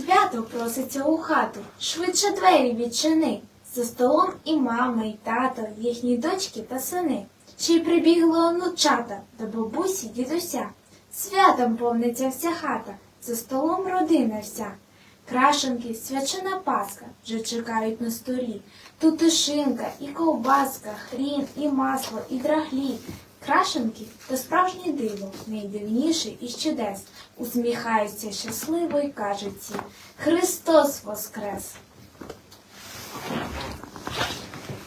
Свято проситься у хату, швидше двері відчини. За столом і мама, і тато, їхні дочки та сини. Ще й прибігли онучата до бабусі, дідуся. Святом повниться вся хата, за столом родина вся. Крашенки, свячена паска вже чекають на столі. Тут і шинка, і ковбаска, хрін, і масло, і драглі. Крашенки то справжнє диво, найдивніше із чудес. Усміхаються щасливо й кажуть всі Христос Воскрес!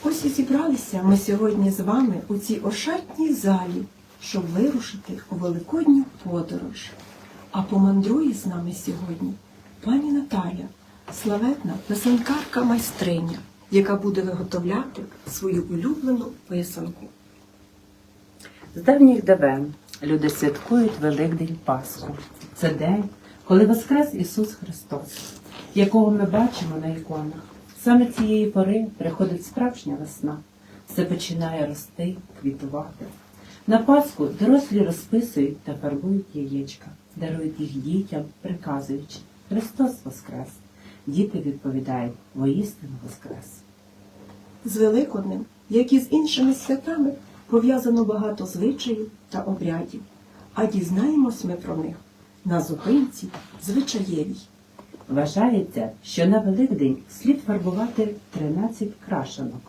Ось і зібралися ми сьогодні з вами у цій ошатній залі, щоб вирушити у великодню подорож. А помандрує з нами сьогодні пані Наталя, славетна писанкарка майстриня, яка буде виготовляти свою улюблену писанку. З давніх давен люди святкують Великдень Пасху. Це день, коли Воскрес Ісус Христос, якого ми бачимо на іконах. Саме цієї пори приходить справжня весна. Все починає рости, квітувати. На Пасху дорослі розписують та фарбують яєчка, дарують їх дітям, приказуючи Христос Воскрес. Діти відповідають воістину Воскрес. З Великоднем, як і з іншими святами, пов'язано багато звичаїв та обрядів, а дізнаємось ми про них на зупинці звичаєвій. Вважається, що на Великдень слід фарбувати 13 крашенок,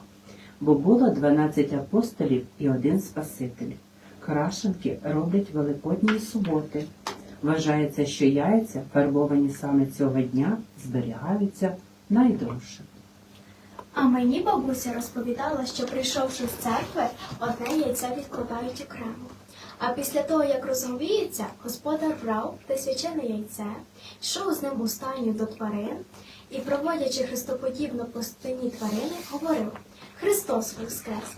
бо було 12 апостолів і один Спаситель. Крашенки роблять Великодні суботи. Вважається, що яйця, фарбовані саме цього дня, зберігаються найдовше. А мені бабуся розповідала, що прийшовши з церкви, одне яйце відкладають окремо. А після того, як розговіється, господар брав те свячене яйце, йшов з ним у стайню до тварин і, проводячи христоподібно по спині тварини, говорив Христос Воскрес!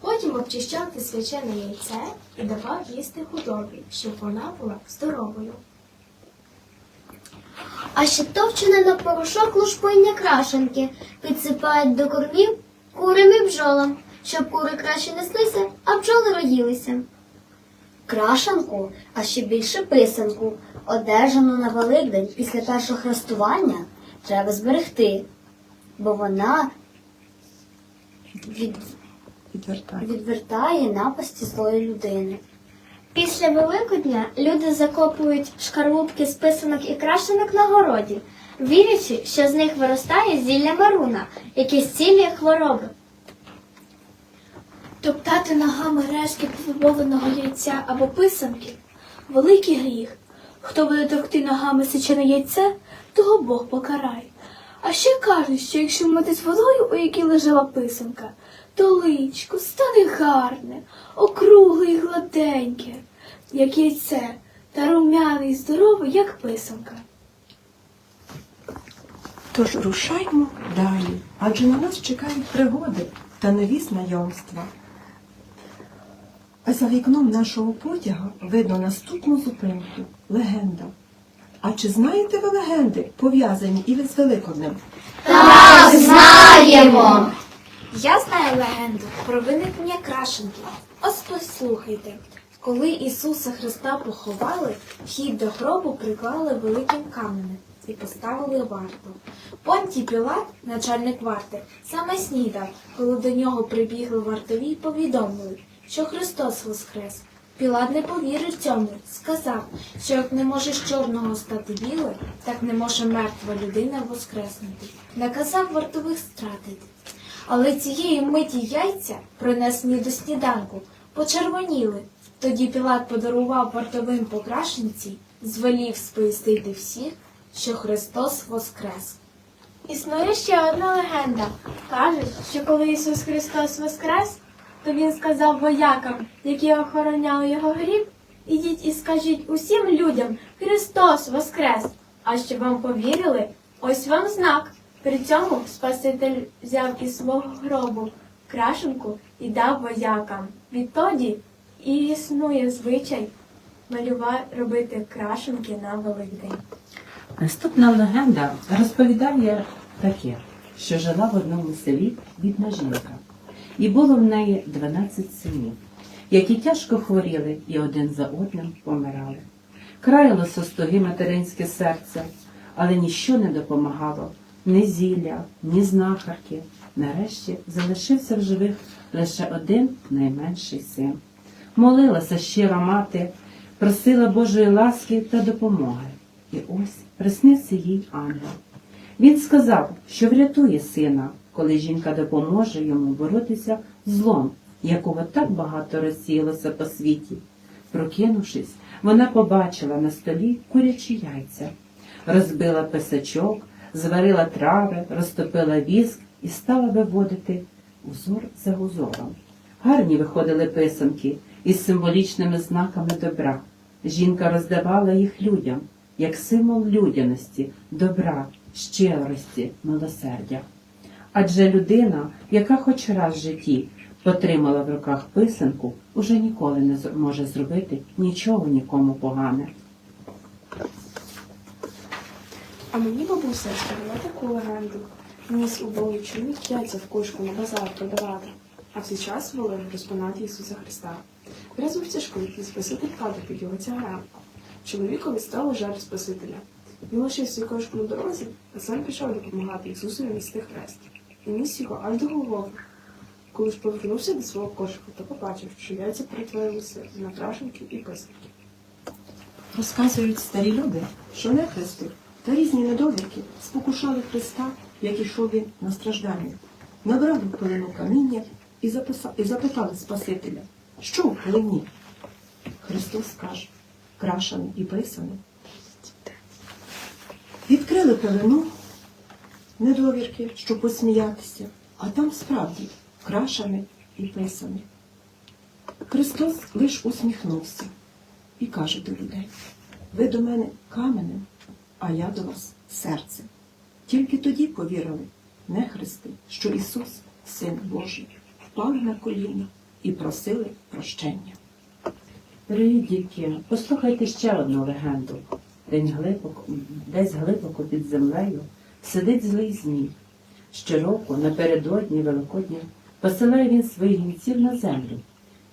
Потім обчищав те свячене яйце і давав їсти худобі, щоб вона була здоровою. А ще товчене на порошок лушпиння крашенки підсипають до кормів курям і бджолам, щоб кури краще неслися, а бджоли роїлися. Крашенку, а ще більше писанку, одержану на Великдень після першого хрестування, треба зберегти, бо вона від... Відвертає напасті злої людини. Після Великодня люди закопують шкарлупки з писанок і крашенок на городі, вірячи, що з них виростає зілля маруна, яке зцілює хвороби. Топтати ногами рештки пофарбованого яйця або писанки великий гріх. Хто буде товкти ногами сичене яйце, того Бог покарає. А ще кажуть, що якщо митись водою, у якій лежала писанка, то личко стане гарне, округле і гладеньке, як яйце, та румяне і здорове, як писанка. Тож рушаймо далі, адже на нас чекають пригоди та нові знайомства. А за вікном нашого потяга видно наступну зупинку легенда. А чи знаєте ви легенди, пов'язані із Великоднем? Знаємо! Я знаю легенду про виникнення крашенки. Ось послухайте. Коли Ісуса Христа поховали, вхід до гробу приклали великим каменем і поставили варту. Понтій Пілат, начальник варти, саме снідав, коли до нього прибігли вартові й повідомили, що Христос воскрес. Пілат не повірив цьому, сказав, що як не може з чорного стати біле, так не може мертва людина воскреснути. Наказав вартових стратити. Але цієї миті яйця, принесені до сніданку, почервоніли. Тоді Пілат подарував вартовим покрашенці, звелів сповістити всіх, що Христос воскрес. Існує ще одна легенда. Кажуть, що коли Ісус Христос воскрес, то Він сказав воякам, які охороняли його гріб, ідіть і скажіть усім людям Христос воскрес! А щоб вам повірили, ось вам знак. При цьому Спаситель взяв із свого гробу крашенку і дав воякам. Відтоді і існує звичай малювати робити крашенки на Великдень. Наступна легенда розповідає таке, що жила в одному селі бідна жінка, і було в неї 12 синів, які тяжко хворіли і один за одним помирали. Краяло состуги материнське серце. але ніщо не допомагало ні зілля, ні знахарки. Нарешті залишився в живих лише один найменший син. Молилася щира мати, просила Божої ласки та допомоги. І ось приснився їй ангел. Він сказав, що врятує сина, коли жінка допоможе йому боротися з злом, якого так багато розсіялося по світі. Прокинувшись, вона побачила на столі курячі яйця, розбила писачок, зварила трави, розтопила віск і стала виводити узор за узором. Гарні виходили писанки із символічними знаками добра. Жінка роздавала їх людям як символ людяності, добра, щирості, милосердя. Адже людина, яка хоч раз в житті потримала в руках писанку, уже ніколи не може зробити нічого нікому погане. А мені бабуся розповіла таку легенду. Ніс убогий чоловік яйця в кошку на базар продавати, а в цей час волив розпинати Ісуса Христа. Врязав тяжко, і Спаситель падав під його тягарем. Чоловікові стало жаль Спасителя. Він лишив свій кошку на дорозі, а сам пішов допомагати Ісусу нести хрест. І ніс його аж до Голгофи. Коли ж повернувся до свого кошика, то побачив, що яйця перетворилися на крашенки і писанки. Розказують старі люди, що нехрести та різні недоліки спокушали Христа, як ішов він на страждання. Набрали пилину каміння і, записа... і запитали Спасителя, що в пилині? Христос каже, крашене і писане. Відкрили пилину, недовірки, щоб посміятися, а там справді крашене і писане. Христос лиш усміхнувся і каже до людей: ви до мене каменем, а я до вас серцем. Тільки тоді повірили, не христи, що Ісус, Син Божий, впали на коліна і просили прощення. Дорогі дітки, послухайте ще одну легенду. День глибоко, десь глибоко під землею сидить злий змій. Щороку напередодні Великодня посилає він своїх гінців на землю.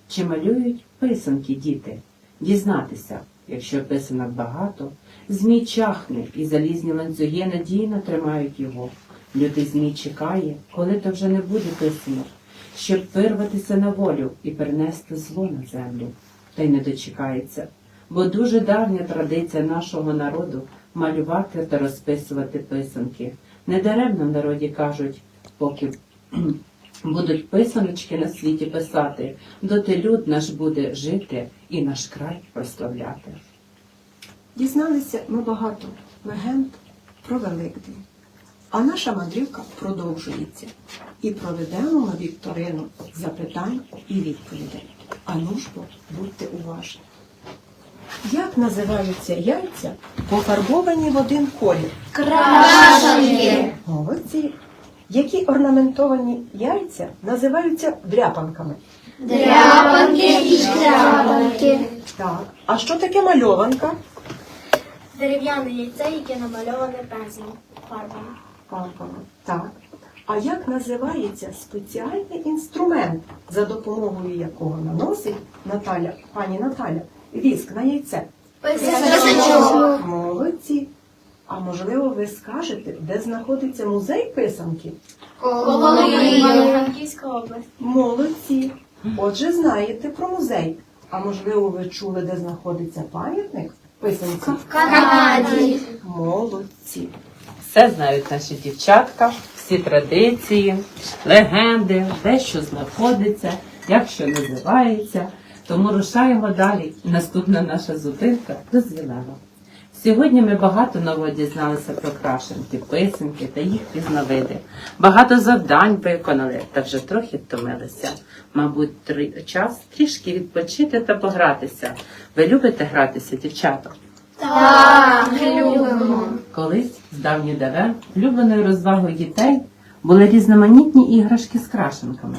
Чи малюють писанки діти? Дізнатися, якщо писанок багато, змій чахне і залізні ланцюги надійно тримають його. Лютий змій чекає, коли то вже не буде писанок, щоб вирватися на волю і перенести зло на землю. Та й не дочекається, бо дуже давня традиція нашого народу малювати та розписувати писанки. Недаремно в народі кажуть, поки будуть писаночки на світі писати, доти люд наш буде жити і наш край прославляти. Дізналися ми багато легенд про Великдень. А наша мандрівка продовжується. І проведемо ми вікторину запитань і відповідей. А ну ж бо, будьте уважні. Як називаються яйця, пофарбовані в один колір? Крашенки. Молодці. Які орнаментовані яйця називаються дряпанками? Дряпанки і шляпанки. Так. А що таке мальованка? Дерев'яне яйце, яке намальоване пензлем фарбами. Палками. Так. А як називається спеціальний інструмент, за допомогою якого наносить Наталя, пані Наталя, віск на яйце? Писачок. Молодці. А можливо, ви скажете, де знаходиться музей писанки? Івано-Франківська область. Молодці. Отже, знаєте про музей. А можливо, ви чули, де знаходиться пам'ятник писанці? В Канаді. Молодці. Все знають наші дівчатка, всі традиції, легенди, де що знаходиться, як що називається. Тому рушаємо далі. Наступна наша зупинка дозвілева. Сьогодні ми багато нового дізналися про крашенки, писанки та їх різновиди. Багато завдань виконали та вже трохи втомилися. Мабуть, три- час трішки відпочити та погратися. Ви любите гратися, дівчата? Так, любимо. Колись з давніх давен улюбленою розвагою дітей були різноманітні іграшки з крашенками.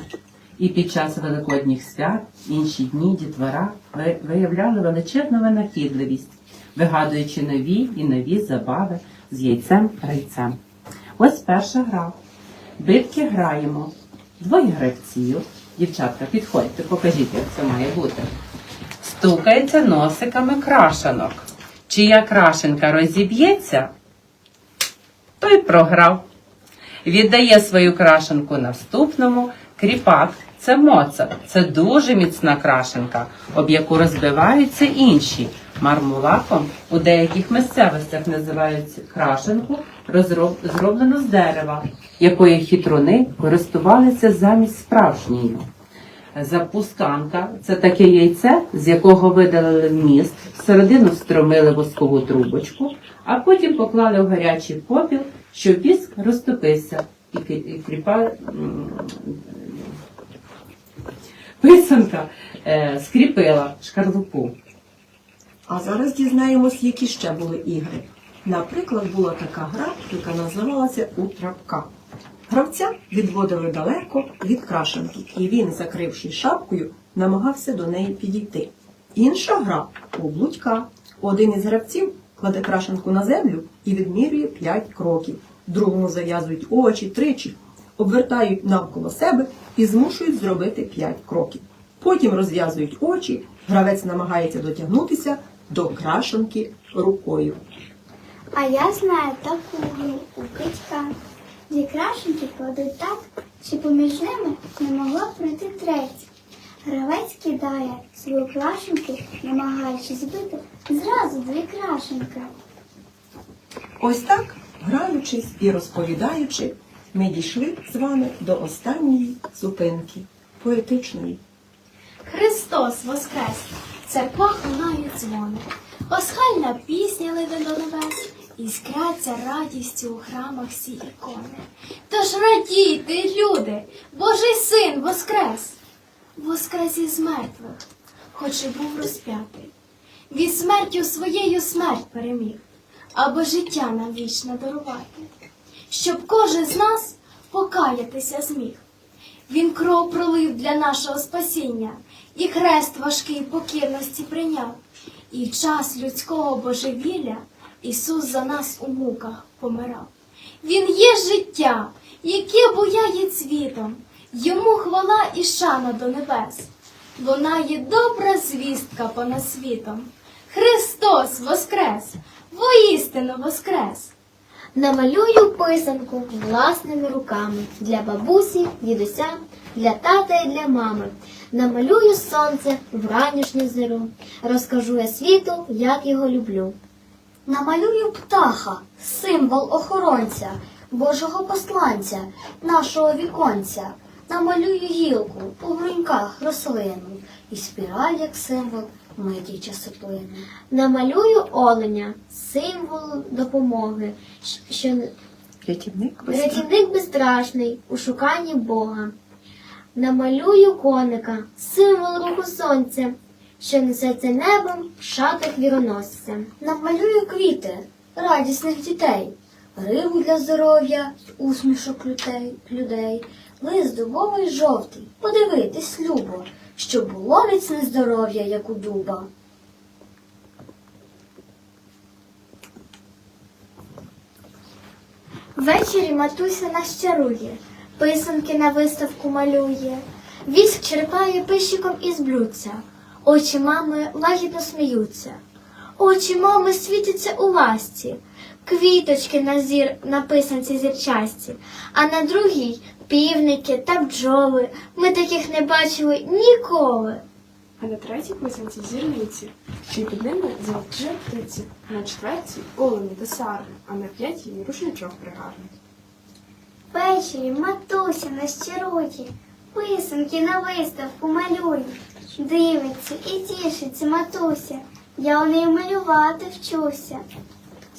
І під час великодніх свят, інші дні дітвора ви- виявляли величезну винахідливість, вигадуючи нові і нові забави з яйцем райцем. Ось перша гра. Битки граємо. Двоє гравців. Дівчатка, підходьте, покажіть, як це має бути. Стукається носиками крашенок. Чия крашенка розіб'ється, той програв. Віддає свою крашенку наступному. Кріпак це моцар. Це дуже міцна крашенка, об яку розбиваються інші. Мармулаком у деяких місцевостях називають крашенку, розроб... зроблену з дерева, якої хитруни користувалися замість справжньої. Запусканка це таке яйце, з якого видалили міст, всередину встромили воскову трубочку, а потім поклали в гарячий попіл, щоб віск розтопився і ки- і кріпа м, писанка е, скріпила шкарлупу. А зараз дізнаємось, які ще були ігри. Наприклад, була така гра, яка називалася Утрапка. Гравця відводили далеко від крашенки, і він, закривши шапкою, намагався до неї підійти. Інша гра у блудька. Один із гравців кладе крашенку на землю і відмірює 5 кроків. Другому зав'язують очі тричі, обвертають навколо себе і змушують зробити 5 кроків. Потім розв'язують очі, гравець намагається дотягнутися до крашенки рукою. А я знаю таку гру у китька. Дві крашенки кладуть так, щоб поміж ними не могло пройти третє. Гравець кидає свою крашенку, намагаючись збити зразу дві крашенки. Ось так, граючись і розповідаючи, ми дійшли з вами до останньої зупинки поетичної. Христос Воскрес! Церква лунає дзвони, пасхальна пісня лине до небес, і скряться радістю у храмах всі ікони. Тож радійте, люди, Божий син Воскрес! Воскрес із мертвих, хоч і був розп'ятий. Від смертю своєю смерть переміг, аби життя нам вічне дарувати, щоб кожен з нас покаятися зміг. Він кров пролив для нашого спасіння, і хрест важкий покірності прийняв. І в час людського божевілля Ісус за нас у муках помирав. Він є життя, яке буяє цвітом, йому хвала і шана до небес. Лунає добра звістка понад світом. Христос воскрес, воістину воскрес! Намалюю писанку власними руками для бабусі, дідуся, для тата і для мами. Намалюю сонце в ранішню зиру. Розкажу я світу, як його люблю. Намалюю птаха, символ охоронця, Божого посланця, нашого віконця. Намалюю гілку у бруньках рослину і спіраль як символ миті часоплини. Намалюю оленя, символ допомоги, що Рятівник Рятівник безстрашний у шуканні Бога. Намалюю коника, символ руху сонця, що несеться небом в шатах віроносця. Намалюю квіти, радісних дітей, рибу для здоров'я, й усмішок людей, людей, лист дубовий жовтий, подивитись любо, щоб було міцне здоров'я, як у дуба. Ввечері матуся нас чарує, писанки на виставку малює, віск черпає пищиком із блюдця, очі мами лагідно сміються, очі мами світяться у ласті, квіточки на зір на писанці зірчасті, а на другій півники та бджоли. Ми таких не бачили ніколи. А на третій писанці зірниці, що під ними золоті птиці, на четвертій олені та сарни, а на п'ятій рушничок пригарний. Ввечері матуся нас чарує, писанки на виставку малює. Дивиться і тішиться матуся, я у неї малювати вчуся.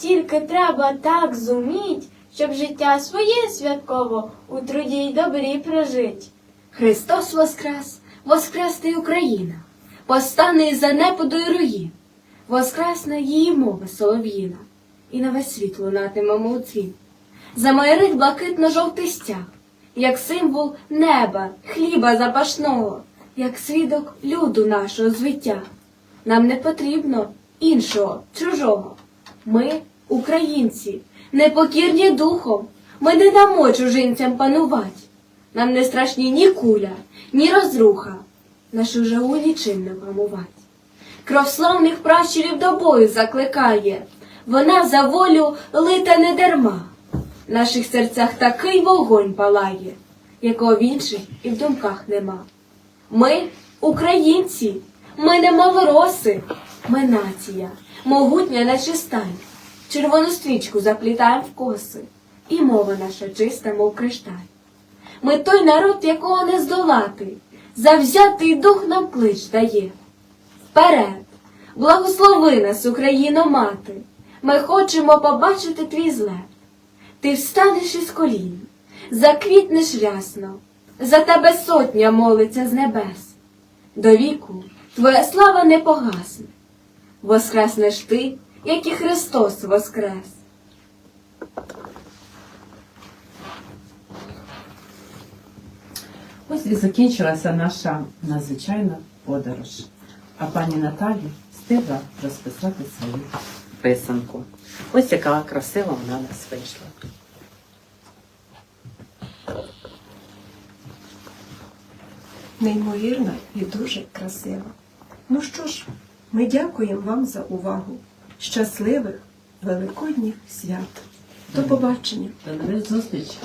тільки треба так зуміть, щоб життя своє святково у труді й добрі прожить. Христос воскрес, воскресне й Україна, постане із занепаду й руїн, воскресне її мова солов'їна, і на весь світ лунатиме молитві. замайорить блакитно-жовтий стяг, як символ неба, хліба запашного, як свідок люду нашого звиття. Нам не потрібно іншого, чужого. Ми, українці, непокірні духом, ми не дамо чужинцям панувати. Нам не страшні ні куля, ні розруха, нашу жагу нічим не вгамувати. Кров славних пращурів до бою закликає, вона за волю лита не дарма. В наших серцях такий вогонь палає, якого в інших і в думках нема. Ми українці, ми не малороси, ми нація, могутня наче сталь. Червону стрічку заплітаємо в коси, і мова наша чиста, мов кришталь. Ми той народ, якого не здолати, завзятий дух нам клич дає. Вперед, благослови нас, Україно, мати, ми хочемо побачити твій злет. Ти встанеш із колін, заквітнеш рясно, за тебе сотня молиться з небес. До віку твоя слава не погасне, воскреснеш ти, як і Христос воскрес. Ось і закінчилася наша надзвичайна подорож. А пані Наталі встигла розписати свою писанку. Ось яка красива вона у нас вийшла. Неймовірна і дуже красива. Ну що ж, ми дякуємо вам за увагу. Щасливих Великодніх свят. До побачення! До нових зустрічей!